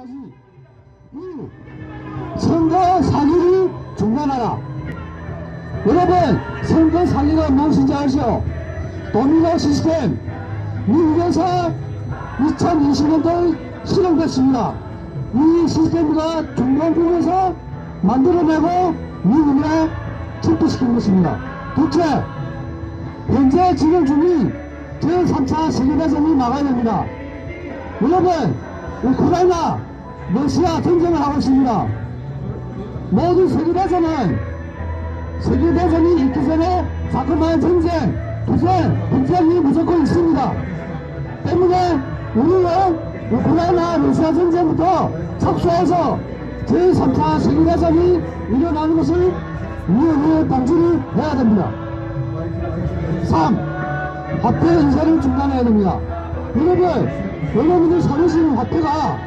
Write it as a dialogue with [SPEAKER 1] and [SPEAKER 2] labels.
[SPEAKER 1] 이 선거 사기를 중단하라. 여러분, 선거 사기가 무엇인지 아시오? 도미노 시스템, 미국에서 2020년도에 실행됐습니다. 이 시스템과 중간국에서 만들어내고 미국에 출두시킨 것입니다. 둘째, 현재 진행 중인 제3차 세계대전이 막아야 됩니다. 여러분, 우크라이나, 러시아 전쟁을 하고 있습니다. 모든 세계대전은 세계대전이 있기 전에 자꾸만 전쟁, 투쟁, 분쟁이 무조건 있습니다. 때문에 우리는 우크라이나 러시아 전쟁부터 착수해서 제3차 세계대전이 일어나는 것을 위험에 방지를 해야 됩니다. 3. 화폐 인쇄를 중단해야 됩니다. 여러분 여러분들 사무실 화폐가